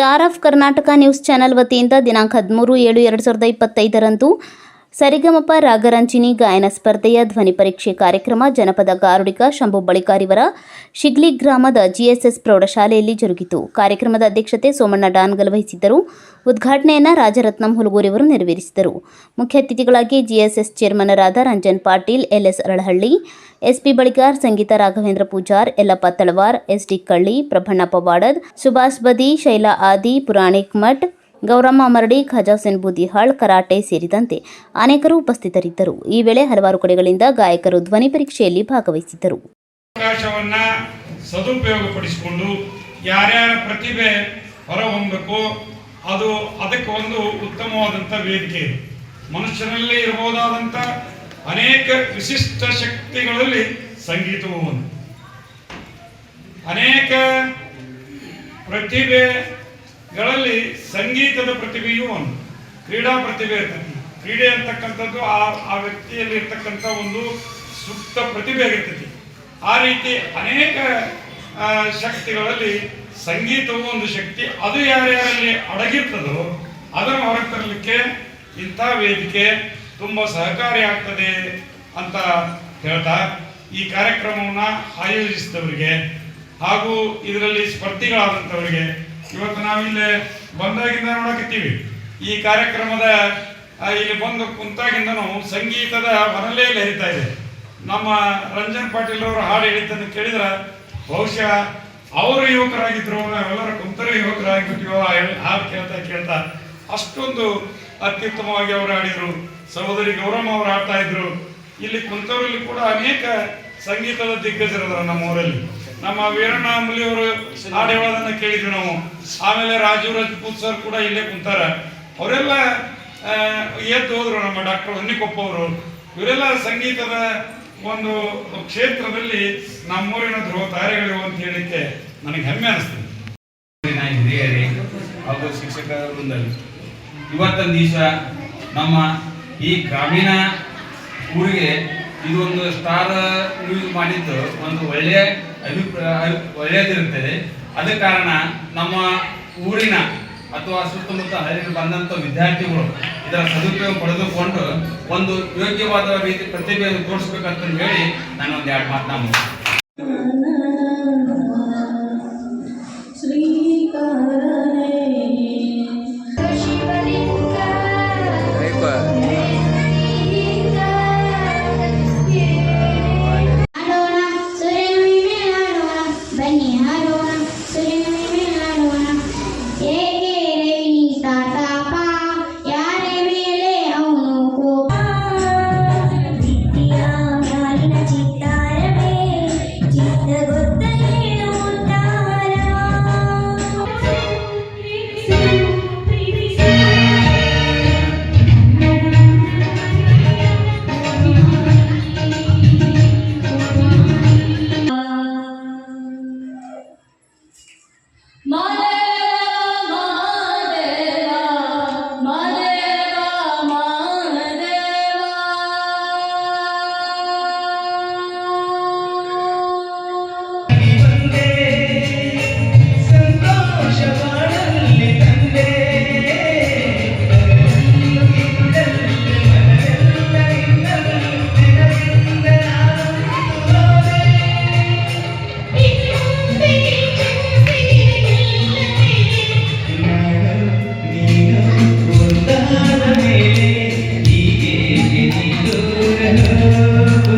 Star of Karnataka news channel ವತಿಯಿಂದ ದಿನಾಂಕ ಹದಿಮೂರು ಏಳು ಎರಡು ಸಾವಿರದ ಇಪ್ಪತ್ತೈದರಂದು ಸರಿಗಮಪ ರಾಗರಂಚಿನಿ ಗಾಯನ ಸ್ಪರ್ಧೆಯ ಧ್ವನಿ ಪರೀಕ್ಷೆ ಕಾರ್ಯಕ್ರಮ ಜನಪದ ಗಾರುಡಿಗ ಶಂಭು ಬಳಿಕಾರಿವರ ಶಿಗ್ಲಿ ಗ್ರಾಮದ ಜಿಎಸ್ಎಸ್ ಪ್ರೌಢಶಾಲೆಯಲ್ಲಿ ಜರುಗಿತು. ಕಾರ್ಯಕ್ರಮದ ಅಧ್ಯಕ್ಷತೆ ಸೋಮಣ್ಣ ಡಾನ್ಗಲ್ ವಹಿಸಿದ್ದರು. ಉದ್ಘಾಟನೆಯನ್ನು ರಾಜರತ್ನಂ ಹುಲಗೂರಿವರು ನೆರವೇರಿಸಿದರು. ಮುಖ್ಯ ಅತಿಥಿಗಳಾಗಿ GSS ಚೇರ್ಮನರಾದ Ranjan Patil, LS Aralahalli SP Baligar Sangeeta Raghavendra Pujar, Yallappa Talawar, SD Kalli, Prabhanna Pavadad, Subhash Badi, Shaila Adi, Puranik Math, Gauramma Maradi Khajasen Boodihal, karate ಸೇರಿದಂತೆ ಅನೇಕರು ಉಪಸ್ಥಿತರಿದ್ದರು. ಈ ವೇಳೆ ಹಲವಾರು ಕಡೆಗಳಿಂದ ಗಾಯಕರು ಧ್ವನಿ ಪರೀಕ್ಷೆಯಲ್ಲಿ ಭಾಗವಹಿಸಿದ್ದರು. ಸದುಪಯೋಗಪಡಿಸಿಕೊಂಡು ಯಾರ್ಯಾರ ಪ್ರತಿಭೆ ಹೊರಹೊಮ್ಮಬೇಕು ಅದು ಅದಕ್ಕೆ ಒಂದು ಉತ್ತಮವಾದಂಥ ವೇದಿಕೆ. ಮನುಷ್ಯನಲ್ಲಿ ಇರಬಹುದಾದಂಥ ಅನೇಕ ವಿಶಿಷ್ಟ ಶಕ್ತಿಗಳಲ್ಲಿ ಸಂಗೀತವು ಒಂದು. ಅನೇಕ ಪ್ರತಿಭೆಗಳಲ್ಲಿ ಸಂಗೀತದ ಪ್ರತಿಭೆಯೂ ಒಂದು. ಕ್ರೀಡಾ ಪ್ರತಿಭೆ ಇರ್ತದೆ. ಕ್ರೀಡೆ ಅಂತಕ್ಕಂಥದ್ದು ಆ ಆ ವ್ಯಕ್ತಿಯಲ್ಲಿ ಇರ್ತಕ್ಕಂಥ ಒಂದು ಸೂಕ್ತ ಪ್ರತಿಭೆ ಆಗಿರ್ತೈತಿ ಆ ರೀತಿ ಅನೇಕ ಶಕ್ತಿಗಳಲ್ಲಿ ಸಂಗೀತವು ಒಂದು ಶಕ್ತಿ. ಅದು ಯಾರ್ಯಾರಲ್ಲಿ ಅಡಗಿರ್ತದೋ ಅದನ್ನು ಹೊರಗೆ ತರಲಿಕ್ಕೆ ಇಂಥ ವೇದಿಕೆ ತುಂಬ ಸಹಕಾರಿ ಆಗ್ತದೆ ಅಂತ ಹೇಳ್ತಾ ಈ ಕಾರ್ಯಕ್ರಮವನ್ನು ಆಯೋಜಿಸಿದವರಿಗೆ ಹಾಗೂ ಇದರಲ್ಲಿ ಸ್ಪರ್ಧಿಗಳಾದಂಥವರಿಗೆ ಇವತ್ತು ನಾವಿಲ್ಲಿ ಬಂದಾಗಿಂದ ನೋಡಕತ್ತೀವಿ. ಈ ಕಾರ್ಯಕ್ರಮದ ಇಲ್ಲಿ ಬಂದು ಕುಂತಾಗಿಂದನೂ ಸಂಗೀತದ ಹೊರಲೇ ಹರಿತಾ ಇದೆ. ನಮ್ಮ ರಂಜನ್ ಪಾಟೀಲ್ ಅವರು ಹಾಡು ಹೇಳಿದ್ದನ್ನು ಕೇಳಿದ್ರೆ ಬಹುಶಃ ಅವರು ಯುವಕರಾಗಿದ್ರು, ನಾವೆಲ್ಲರೂ ಕುಂತರು ಯುವಕರಾಗಿಬಿಟ್ಟಿವೋ ಹಾಡು ಕೇಳ್ತಾ ಕೇಳ್ತಾ ಅಷ್ಟೊಂದು ಅತ್ಯುತ್ತಮವಾಗಿ ಅವರು ಹಾಡಿದರು ಸಹೋದರಿ ಗೌರಮ್ಮ ಅವರು ಆಡ್ತಾ ಇದ್ರು. ಇಲ್ಲಿ ಕುಂತವರಲ್ಲಿ ಕೂಡ ಅನೇಕ ಸಂಗೀತದ ದಿಗ್ಗಜರದಾರ ನಮ್ಮ ಊರಲ್ಲಿ. ನಮ್ಮ ವೀರಣ್ಣ ಅವರು ಹಾಡು ಹೇಳೋದನ್ನ ಕೇಳಿದ್ವಿ ನಾವು. ಆಮೇಲೆ ರಾಜು ರಜಪೂತ್ ಸರ್ ಕೂಡ ಇಲ್ಲೇ ಕುಂತಾರ. ಅವರೆಲ್ಲ ಎದ್ದು ಹೋದ್ರು ನಮ್ಮ ಡಾಕ್ಟರ್ ಹೊನ್ನಿಕೊಪ್ಪ ಅವರು. ಇವರೆಲ್ಲ ಸಂಗೀತದ ಒಂದು ಕ್ಷೇತ್ರದಲ್ಲಿ ನಮ್ಮೂರಿನ ಧ್ರುವ ತಾರೆಗಳು ಅಂತ ಹೇಳಿಕ್ಕೆ ನನಗೆ ಹೆಮ್ಮೆ ಅನಿಸ್ತದೆ. ಹಾಗೂ ಶಿಕ್ಷಕ ವೃಂದಲ್ಲಿ ಇವತ್ತೊಂದು ದಿವಸ ನಮ್ಮ ಈ ಗ್ರಾಮೀಣ ಊರಿಗೆ ಇದೊಂದು ಸ್ಟಾರ್ ಯೂಸ್ ಮಾಡಿದ್ದು ಒಂದು ಒಳ್ಳೆಯ ಅಭಿಪ್ರಾಯ ಒಳ್ಳೆಯದಿರುತ್ತದೆ ಅದ ಕಾರಣ ನಮ್ಮ ಊರಿನ ಅಥವಾ ಸುತ್ತಮುತ್ತ ಹರಿದು ಬಂದಂಥ ವಿದ್ಯಾರ್ಥಿಗಳು ಇದರ ಸದುಪಯೋಗ ಪಡೆದುಕೊಂಡು ಒಂದು ಯೋಗ್ಯವಾದ ರೀತಿ ಪ್ರತಿಭೆಯನ್ನು ತೋರಿಸ್ಬೇಕಂತ ಹೇಳಿ ನಾನು ಒಂದು ಎರಡು ಮಾತನಾಡ Mother! Yeah.